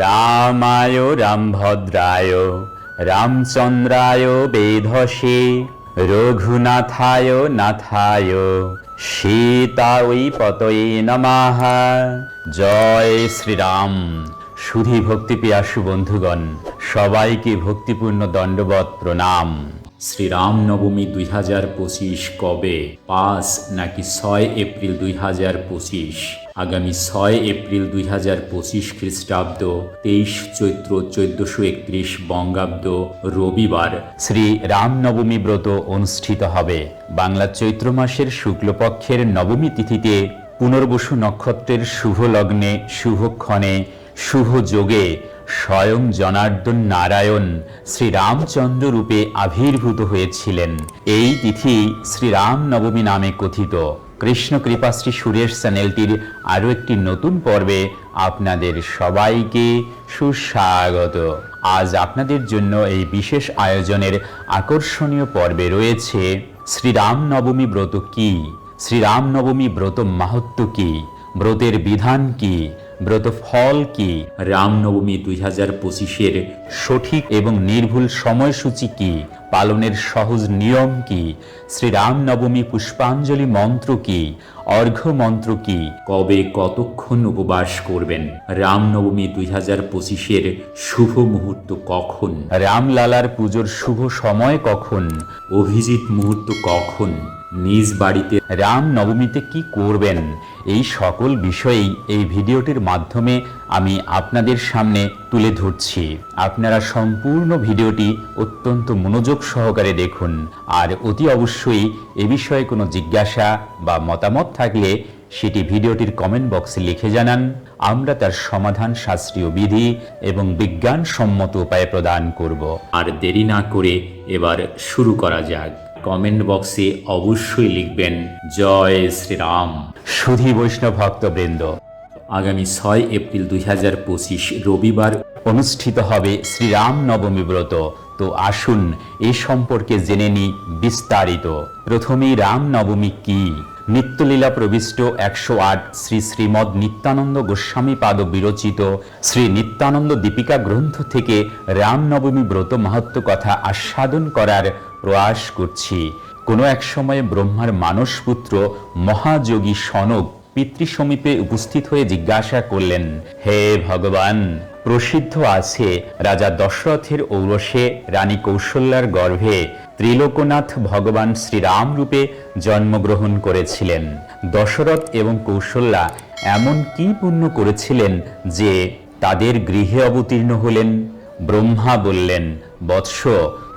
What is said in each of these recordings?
রামায় রামভদ্রায়, রামচন্দ্রায় বেধসে, রঘুনাথায় নাথায়। সীতা সীতাই পতয়ে নমাহা। জয় শ্রীরাম। সুধী ভক্তি পিয়াসু বন্ধুগণ সবাইকে ভক্তিপূর্ণ দণ্ডবত প্রণাম। শ্রীরাম নবমী দুই হাজার পঁচিশ কবে? পাঁচ নাকি ছয় এপ্রিল দুই হাজার পঁচিশ? আগামী ছয় এপ্রিল দুই হাজার পঁচিশ খ্রিস্টাব্দ, তেইশ চৈত্র চোদ্দশো একত্রিশ বঙ্গাব্দ, রবিবার শ্রী রামনবমী ব্রত অনুষ্ঠিত হবে। বাংলা চৈত্র মাসের শুক্লপক্ষের নবমী তিথিতে পুনর্বসু নক্ষত্রের শুভ লগ্নে শুভক্ষণে শুভ যোগে স্বয়ং জনার্দন নারায়ণ শ্রীরামচন্দ্র রূপে আবির্ভূত হয়েছিলেন। এই তিথি শ্রীরাম নবমী নামে কথিত। কৃষ্ণ কৃপাশ্রী সুরেশ চ্যানেলটির আরও একটি নতুন পর্বে আপনাদের সবাইকে সুস্বাগত। আজ আপনাদের জন্য এই বিশেষ আয়োজনের আকর্ষণীয় পর্বে রয়েছে শ্রীরামনবমী ব্রত কী? শ্রীরামনবমী ব্রত মাহাত্ম কি? ব্রতের বিধান কি? ব্রত ফল কি? রামনবমী দুই হাজার পঁচিশের সঠিক এবং নির্ভুল সময়সূচি কি? পালনের সহজ নিয়ম কি? শ্রীরাম নবমী পুষ্পাঞ্জলি মন্ত্র কি? অর্ঘ্য মন্ত্র কি? কবে কতক্ষণ উপবাস করবেন? রামনবমী দুই হাজার পঁচিশের শুভ মুহূর্ত কখন? রামলালার পুজোর শুভ সময় কখন? অভিজিৎ মুহূর্ত কখন? নিজ বাড়িতে রাম নবমীতে কি করবেন? এই সকল বিষয়েই এই ভিডিওটির মাধ্যমে আমি আপনাদের সামনে তুলে ধরছি। আপনারা সম্পূর্ণ ভিডিওটি অত্যন্ত মনোযোগ সহকারে দেখুন। আর অতি অবশ্যই এ বিষয়ে কোনো জিজ্ঞাসা বা মতামত থাকলে সেটি ভিডিওটির কমেন্ট বক্সে লিখে জানান। আমরা তার সমাধান শাস্ত্রীয় বিধি এবং বিজ্ঞানসম্মত উপায়ে প্রদান করব। আর দেরি না করে এবার শুরু করা যাক। কমেন্ট বক্সে অবশ্যই লিখবেন জয় শ্রীরাম। সুধী বৈষ্ণব ভক্তবৃন্দ আগামী ছয় এপ্রিল দুই হাজার পঁচিশ রবিবার অনুষ্ঠিত হবে শ্রীরাম নবমী ব্রত। তো আসুন এ সম্পর্কে জেনে নি বিস্তারিত। প্রথমেই রাম নবমী কি? নিত্যলীলা প্রবিষ্ট একশো আট শ্রী শ্রীমদ নিত্যানন্দ গোস্বামী পাদ বিরচিত শ্রী নিত্যানন্দ দীপিকা গ্রন্থ থেকে রামনবমী ব্রত মাহাত্ম কথা আস্বাদন করার প্রয়াস করছি। কোনো এক সময়ে ব্রহ্মার মানসপুত্র মহাযোগী সনক পিতৃ সমীপে উপস্থিত হয়ে জিজ্ঞাসা করলেন, হে ভগবান, প্রসিদ্ধ আছে রাজা দশরথের ঔরসে রানী কৌশল্যার গর্ভে ত্রিলোকনাথ ভগবান শ্রীরাম রূপে জন্মগ্রহণ করেছিলেন। দশরথ এবং কৌশল্যা এমন কি পুণ্য করেছিলেন যে তাদের গৃহে অবতীর্ণ হলেন? ব্রহ্মা বললেন, বৎস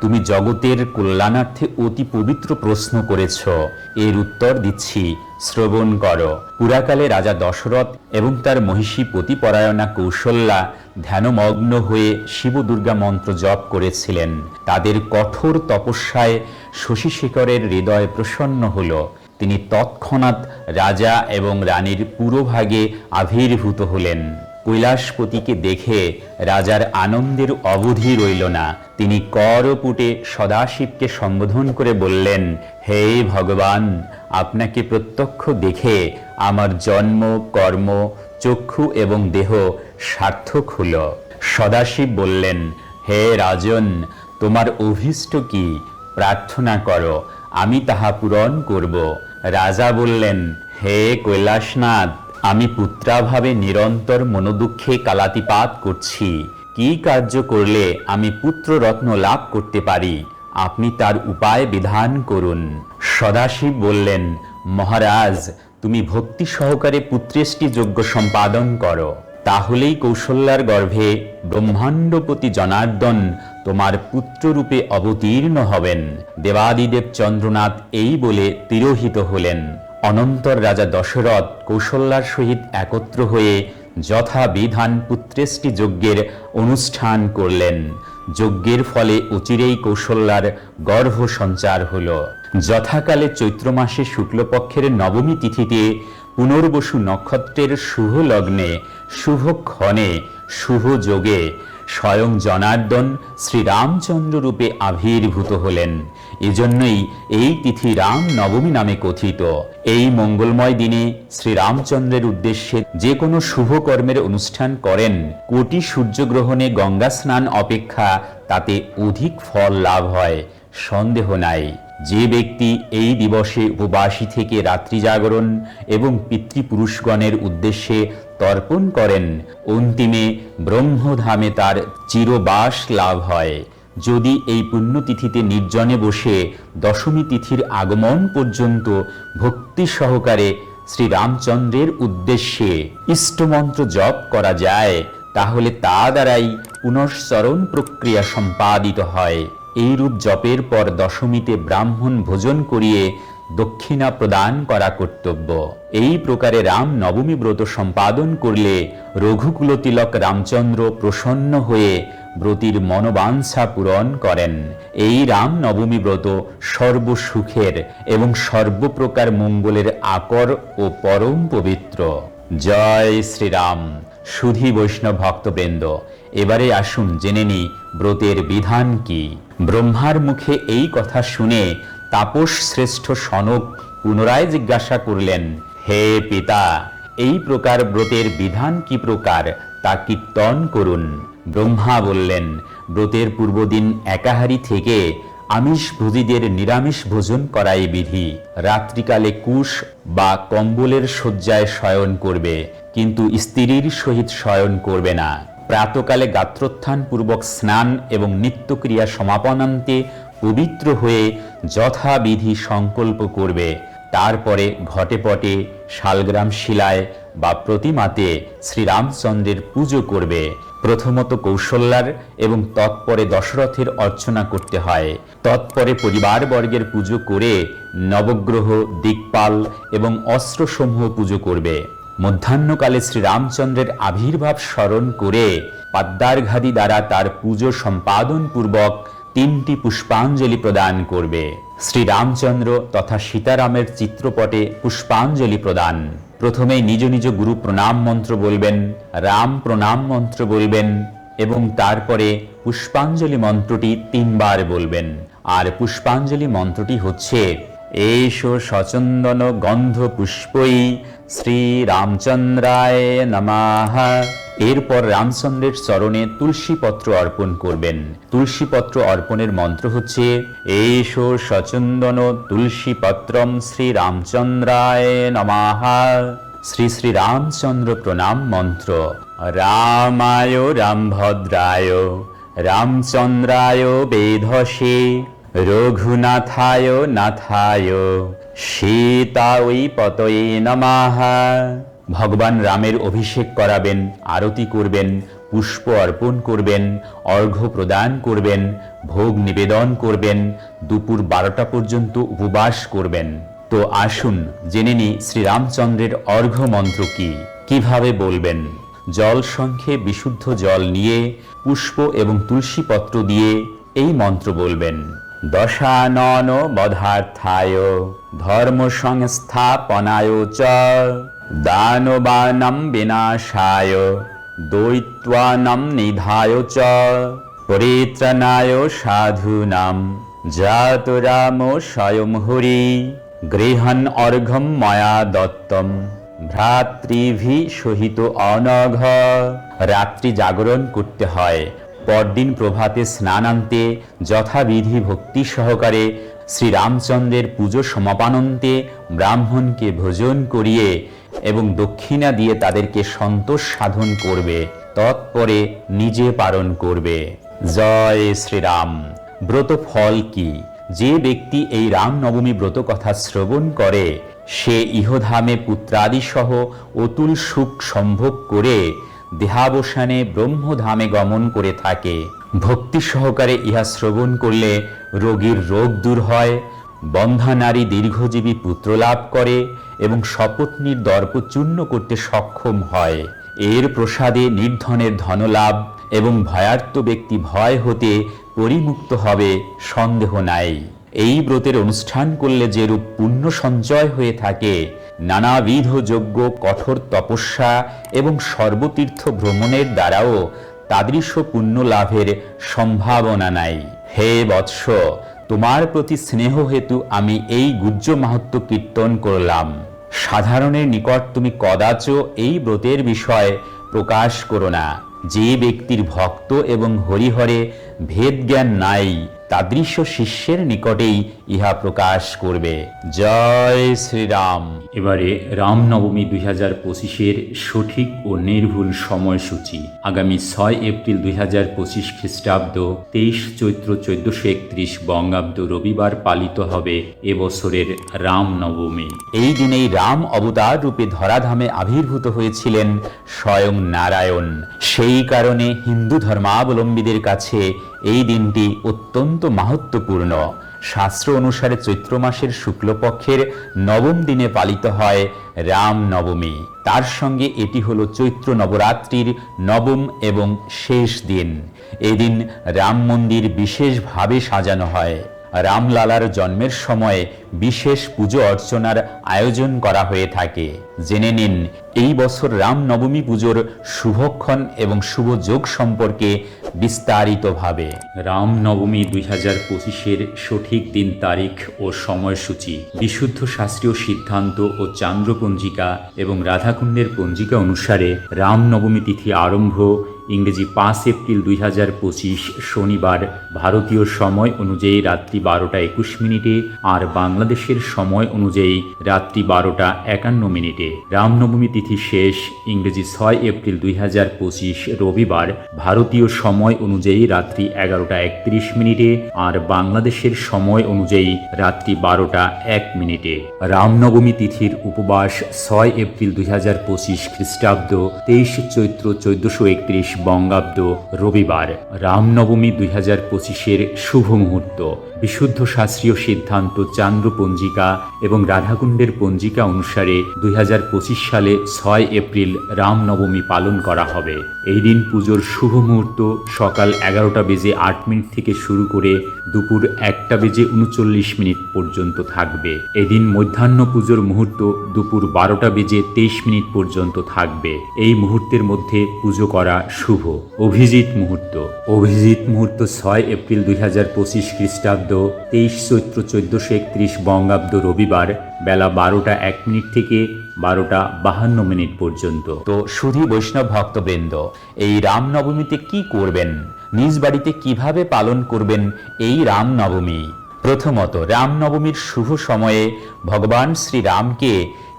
তুমি জগতের কল্যাণার্থে অতি পবিত্র প্রশ্ন করেছ। এর উত্তর দিচ্ছি, শ্রবণ করো। পুরাকালে রাজা দশরথ এবং তার মহিষী পতিপরায়ণা কৌশল্যা ধ্যানমগ্ন হয়ে শিব দুর্গা মন্ত্র জপ করেছিলেন। তাদের কঠোর তপস্যায় শশীশেখরের হৃদয় প্রসন্ন হল। তিনি তৎক্ষণাৎ রাজা এবং রানীর পুরোভাগে আবির্ভূত হলেন। কৈলাসপতিকে দেখে রাজার আনন্দের অবধি রইল না। তিনি করপুটে সদাশিবকে সম্বোধন করে বললেন, হে ভগবান, আপনাকে প্রত্যক্ষ দেখে আমার জন্ম, কর্ম, চক্ষু এবং দেহ সার্থক হল। সদাশিব বললেন, হে রাজন, তোমার অভীষ্ট কি? প্রার্থনা করো, আমি তাহা পূরণ করব। রাজা বললেন, হে কৈলাসনাথ আমি পুত্রাভাবে নিরন্তর মনোদুঃখে কালাতিপাত করছি। কি কার্য করলে আমি পুত্র রত্ন লাভ করতে পারি? আপনি তার উপায় বিধান করুন। সদাশিব বললেন, মহারাজ, তুমি ভক্তি সহকারে পুত্রেষ্টি যজ্ঞ সম্পাদন করো। তাহলেই কৌশল্যার গর্ভে ব্রহ্মাণ্ডপতি জনার্দন তোমার পুত্ররূপে অবতীর্ণ হবেন। দেবাদিদেব চন্দ্রনাথ এই বলে তিরোহিত হলেন। অনন্তর রাজা দশরথ কৌশল্যার সহিত একত্র হয়ে যথাবিধান পুত্রেষ্টি যজ্ঞের অনুষ্ঠান করলেন। যজ্ঞের ফলে অচিরেই কৌশল্যার গর্ভ সঞ্চার হল। যথাকালে চৈত্র মাসে শুক্লপক্ষের নবমী তিথিতে পুনর্বসু নক্ষত্রের শুভ লগ্নে, শুভ ক্ষণে, শুভ যোগে স্বয়ং জনার্দন শ্রীরামচন্দ্র রূপে আবির্ভূত হলেন। এজন্যই এই তিথি রাম নবমী নামে কথিত। এই মঙ্গলময় দিনে শ্রী রামচন্দ্রের উদ্দেশ্যে যে কোনো শুভ কর্মের অনুষ্ঠান করেন। কোটি সূর্যগ্রহণে গঙ্গা স্নান অপেক্ষা তাতে অধিক ফল লাভ হয়। সন্দেহ নাই, যে ব্যক্তি এই দিবসে উপবাসী থেকে রাত্রি জাগরণ এবং পিতৃপুরুষগণের উদ্দেশ্যে তর্পণ করেন, অন্তিমে ব্রহ্মধামে তার চিরবাস লাভ হয়। যদি এই পুণ্যতিথিতে নির্জনে বসে দশমী তিথির আগমন পর্যন্ত ভক্তি সহকারে শ্রী রামচন্দ্রের উদ্দেশ্যে ইষ্টমন্ত্র জপ করা যায়, তাহলে তা দ্বারাই পুনঃস্মরণ প্রক্রিয়া সম্পাদিত হয়। এইরূপ জপের পর দশমীতে ব্রাহ্মণ ভোজন করিয়ে দক্ষিণা প্রদান করা কর্তব্য। এই প্রকারে রাম নবমী ব্রত সম্পাদন করলে রঘুকুল তিলক রামচন্দ্র প্রসন্ন হয়ে ব্রতির মনোবাঞ্ছা পূরণ করেন। এই রাম নবমী ব্রত সর্বসুখের এবং সর্বপ্রকার মঙ্গলের আকর ও পরম পবিত্র। জয় শ্রীরাম। সুধী বৈষ্ণব ভক্তবৃন্দ, এবারে আসুন জেনে নি ব্রতের বিধান কি। ব্রহ্মার মুখে এই কথা শুনে তাপস শ্রেষ্ঠ সনক পুনরায় জিজ্ঞাসা করলেন, হে পিতা, এই প্রকার ব্রতের বিধান কি প্রকার? তা কীর্তন করুন। ব্রহ্মা বললেন, ব্রতের পূর্বদিন একাহারি থেকে আমিষ ভোজীদের নিরামিষ ভোজন করাই বিধি। রাত্রিকালে কুশ বা কম্বলের শয্যায় শয়ন করবে, কিন্তু স্ত্রীর সহিত শয়ন করবে না। প্রাতকালে গাত্রোত্থান পূর্বক স্নান এবং নিত্যক্রিয়া সমাপনান্তে পবিত্র হয়ে যথাবিধি সংকল্প করবে। তারপরে ঘটে পটে শালগ্রাম শিলায় বা প্রতিমাতে শ্রীরামচন্দ্রের পুজো করবে। প্রথমত কৌশল্যার এবং তৎপরে দশরথের অর্চনা করতে হয়। তৎপরে পরিবারবর্গের পুজো করে নবগ্রহ, দিকপাল এবং অস্ত্রসমূহ পুজো করবে। মধ্যাহ্নকালে শ্রীরামচন্দ্রের আবির্ভাব স্মরণ করে পাদ্যার্ঘাদি দ্বারা তার পুজো সম্পাদন পূর্বক তিনটি পুষ্পাঞ্জলি প্রদান করবে। শ্রীরামচন্দ্র তথা সীতারামের চিত্রপটে পুষ্পাঞ্জলি প্রদান। প্রথমে নিজ নিজ গুরু প্রণাম মন্ত্র বলবেন, রাম প্রণাম মন্ত্র বলবেন, এবং তারপরে পুষ্পাঞ্জলি মন্ত্রটি তিনবার বলবেন। আর পুষ্পাঞ্জলি মন্ত্রটি হচ্ছে, এষ সচন্দন গন্ধ পুষ্পই শ্রী রামচন্দ্রায় নমাহ এরপর রামচন্দ্রের চরণে তুলসী পত্র অর্পণ করবেন। তুলসী পত্র অর্পণের মন্ত্র হচ্ছে, এষ সচন্দন তুলসী পত্রম শ্রী রামচন্দ্রায় নমাহ শ্রী শ্রী রামচন্দ্র প্রণাম মন্ত্র। রামায় রামভদ্রায়, রামচন্দ্রায় বেধসে, রঘুনাথায় নাথায় সীতা ওই পতয়ে নমাহা ভগবান রামের অভিষেক করাবেন, আরতি করবেন, পুষ্প অর্পণ করবেন, অর্ঘ্য প্রদান করবেন, ভোগ নিবেদন করবেন, দুপুর বারোটা পর্যন্ত উপবাস করবেন। তো আসুন, জেনে নি শ্রীরামচন্দ্রের অর্ঘ্য মন্ত্র কি? কীভাবে বলবেন? জল সংখ্যে বিশুদ্ধ জল নিয়ে, পুষ্প এবং তুলসী পত্র দিয়ে এই মন্ত্র বলবেন। দশানন বধার্থায় ধর্ম সংস্থাপনায় চ দানবানাম বিনাশায় দৈত্বানাম নিধায় চ। পরিত্রাণায় সাধুনাম জাত রাম স্বয়ং হরি। গৃহন অর্ঘম ময়া দত্তম, ভ্রাতৃভি সহিত অনঘ। রাত্রি জাগরণ করতে হয়, পরদিন প্রভাতে স্নানান্তে যথাবিধি ভক্তি সহকারে শ্রীরামচন্দ্রের পুজো সমাপানন্তে ব্রাহ্মণকে ভোজন করিয়ে এবং দক্ষিণা দিয়ে তাদেরকে সন্তোষ সাধন করবে, তৎপরে নিজে পালন করবে। জয় শ্রীরাম। ব্রত ফল কি? যে ব্যক্তি এই রামনবমী ব্রত কথা শ্রবণ করে, সে ইহধামে পুত্রাদি সহ অতুল সুখ সম্ভোগ করে, দেহাবসানে ব্রহ্মধামে গমন করে থাকে। ভক্তি সহকারে ইহা শ্রবণ করলে রোগীর রোগ দূর হয়, বন্ধা নারী দীর্ঘজীবী পুত্র লাভ করে এবং শপথনির দর্প চূর্ণ করতে সক্ষম হয়। এর প্রসাদে নির্ধনের ধনলাভ এবং ভয়ার্ত ব্যক্তি ভয় হতে পরিমুক্ত হবে, সন্দেহ নাই। এই ব্রতের অনুষ্ঠান করলে যেরূপ পুণ্য সঞ্চয় হয়ে থাকে, নানাবিধ যজ্ঞ, কঠোর তপস্যা এবং সর্বতীর্থ ভ্রমণের দ্বারাও তাদৃশ পুণ্য লাভের সম্ভাবনা নাই। হে বৎস, তোমার প্রতি স্নেহ হেতু আমি এই গুজ্জ মাহাত্ম কীর্তন করলাম। সাধারণের নিকট তুমি কদাচ এই ব্রতের বিষয় প্রকাশ করো না। যে ব্যক্তির ভক্ত এবং হরিহরে ভেদ জ্ঞান নাই তাদৃশ্য শিষ্যের নিকটেই ইহা প্রকাশ করবে। জয় শ্রীরাম। এবারে রামনবমী দুই হাজার পঁচিশের সঠিক ও নির্ভুল সময়সূচি। আগামী ছয় এপ্রিল দুই হাজার পঁচিশ খ্রিস্টাব্দ তেইশ চৈত্র চোদ্দশো একত্রিশ বঙ্গাব্দ রবিবার পালিত হবে এবছরের রামনবমী। এই দিনেই রাম অবতার রূপে ধরাধামে আবির্ভূত হয়েছিলেন স্বয়ং নারায়ণ। সেই কারণে হিন্দু ধর্মাবলম্বীদের কাছে এই দিনটি অত্যন্ত মাহাত্মপূর্ণ শাস্ত্র অনুসারে চৈত্র মাসের শুক্লপক্ষের নবম দিনে পালিত হয় রাম নবমী। তার সঙ্গে এটি হলো চৈত্র নবরাত্রির নবম এবং শেষ দিন। এদিন রাম মন্দির বিশেষভাবে সাজানো হয়। রামলালার জন্মের সময় বিশেষ পুজো অর্চনার আয়োজন করা হয়ে থাকে। জেনে নিন, এই বছর রাম নবমী পুজোর শুভক্ষণ এবং শুভ যোগ সম্পর্কে বিস্তারিতভাবে। রামনবমী দুই হাজার পঁচিশের সঠিক দিন তারিখ ও সময়সূচি, বিশুদ্ধ শাস্ত্রীয় সিদ্ধান্ত ও চান্দ্র পঞ্জিকা এবং রাধাকুণ্ডের পঞ্জিকা অনুসারে রামনবমী তিথি আরম্ভ ইংরেজি পাঁচ এপ্রিল দুই হাজার পঁচিশ শনিবার ভারতীয় সময় অনুযায়ী রাত্রি বারোটা একুশ মিনিটে আর বাংলাদেশের সময় অনুযায়ী রাত্রি বারোটা একান্ন মিনিটে। রামনবমী তিথি শেষ, ইংরেজি ছয় এপ্রিল দুই হাজার পঁচিশ রবিবার ভারতীয় সময় অনুযায়ী রাত্রি এগারোটা একত্রিশ মিনিটে আর বাংলাদেশের সময় অনুযায়ী রাত্রি বারোটা এক মিনিটে। রামনবমী তিথির উপবাস ছয় এপ্রিল দুই হাজার পঁচিশ খ্রিস্টাব্দ, তেইশ চৈত্র চোদ্দশো একত্রিশ বঙ্গাব্দ রবিবার, রামনবমী দুই হাজার পঁচিশের শুভ মুহূর্ত। বিশুদ্ধ শাস্ত্রীয় সিদ্ধান্ত চান্দ্র পঞ্জিকা এবং রাধাকুণ্ডের পঞ্জিকা অনুসারে দুই হাজার পঁচিশ সালে ছয় এপ্রিল রামনবমী পালন করা হবে। এই দিন পুজোর শুভ মুহূর্ত সকাল এগারোটা বেজে আট মিনিট থেকে শুরু করে দুপুর একটা বেজে উনচল্লিশ মিনিট পর্যন্ত থাকবে। এদিন মধ্যাহ্ন পুজোর মুহূর্ত দুপুর বারোটা বেজে তেইশ মিনিট পর্যন্ত থাকবে। এই মুহূর্তের মধ্যে পুজো করা শুভ। অভিজিৎ মুহূর্ত। অভিজিৎ মুহূর্ত ছয় এপ্রিল দুই হাজার পঁচিশ খ্রিস্টাব্দ তেইশ চৈত্র চোদ্দশো একত্রিশ বঙ্গাব্দ রবিবার বেলা বারোটা এক মিনিট থেকে বারোটা বাহান্ন মিনিট পর্যন্ত। তো সুধী বৈষ্ণব ভক্তবৃন্দ, এই রামনবমীতে কি করবেন? নিজ বাড়িতে কীভাবে পালন করবেন এই রামনবমী? প্রথমত, রামনবমীর শুভ সময়ে ভগবান শ্রীরামকে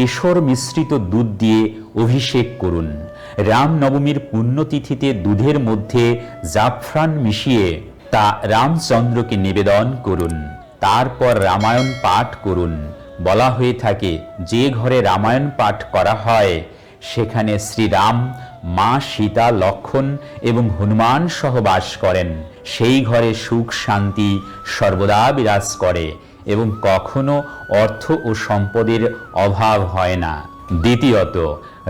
কেশর মিশ্রিত দুধ দিয়ে অভিষেক করুন। রামনবমীর পুণ্যতিথিতে দুধের মধ্যে জাফরান মিশিয়ে তা রামচন্দ্রকে নিবেদন করুন। তারপর রামায়ণ পাঠ করুন। বলা হয়ে থাকে, যে ঘরে রামায়ণ পাঠ করা হয়, সেখানে শ্রীরাম, মা সীতা লক্ষণ এবং হনুমান সহ বাস করেন। সেই ঘরে সুখ শান্তি সর্বদা বিরাজ করে। এবং কখনো অর্থ ও সম্পদের অভাব হয় না। দ্বিতীয়ত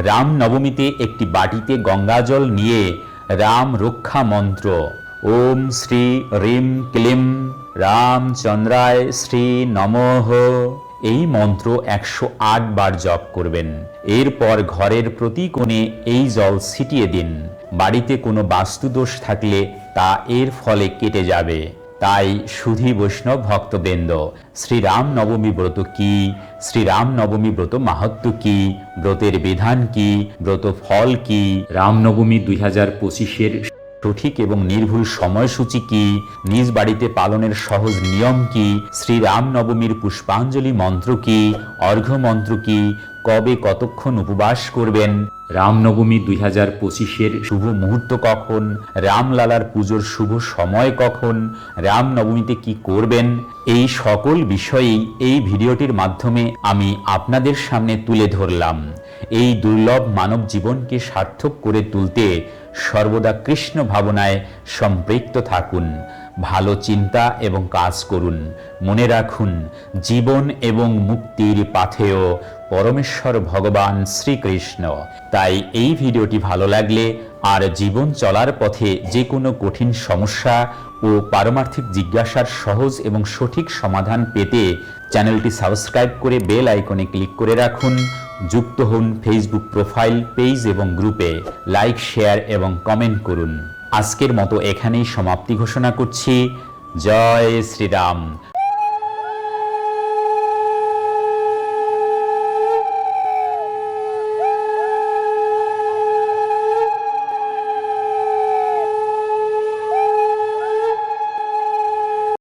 রাম নবমীতে একটি বাটিতে গঙ্গাজল নিয়ে রাম রক্ষা মন্ত্র, ওম শ্রী রিম ক্লিম রামচন্দ্রায় শ্রী নমঃ। এই মন্ত্র একশো আট বার জপ করবেন। এরপর ঘরের প্রতি কোণে এই জল ছিটিয়ে দিন। বাড়িতে কোনো বাস্তুদোষ থাকলে তা এর ফলে কেটে যাবে। তাই সুধী বৈষ্ণব ভক্তবৃন্দ, শ্রীরাম নবমী ব্রত কি? শ্রীরাম নবমী ব্রত মাহাত্ম কি? ব্রতের বিধান কি? ব্রত ফল কি? রামনবমী দুই হাজার পঁচিশের সঠিক এবং নির্ভুল সময়সূচি কি? নিজ বাড়িতে পালনের সহজ নিয়ম কি? শ্রীরাম নবমীর পুষ্পাঞ্জলি মন্ত্র কি? অর্ঘ্য মন্ত্র কি? কবে কতক্ষণ উপবাস করবেন? রামনবমী দুই হাজার পঁচিশের শুভ মুহূর্ত কখন? রামলালার পুজোর শুভ সময় কখন? রামনবমীতে কি করবেন? এই সকল বিষয়েই এই ভিডিওটির মাধ্যমে আমি আপনাদের সামনে তুলে ধরলাম। এই দুর্লভ মানব জীবনকে সার্থক করে তুলতে সর্বদা কৃষ্ণ ভাবনায় সম্পৃক্ত থাকুন। ভালো চিন্তা এবং কাজ করুন। মনে রাখুন, জীবন এবং মুক্তির পাথেয় পরমেশ্বর ভগবান শ্রীকৃষ্ণ। তাই এই ভিডিওটি ভালো লাগলে আর জীবন চলার পথে যে কোনো কঠিন সমস্যা ও পারমার্থিক জিজ্ঞাসার সহজ এবং সঠিক সমাধান পেতে চ্যানেলটি সাবস্ক্রাইব করে বেল আইকনে ক্লিক করে রাখুন। যুক্ত হন ফেসবুক প্রোফাইল পেজ এবং গ্রুপে লাইক শেয়ার এবং কমেন্ট করুন। আজকের মতো এখানেই সমাপ্তি ঘোষণা করছি। জয় শ্রীরাম।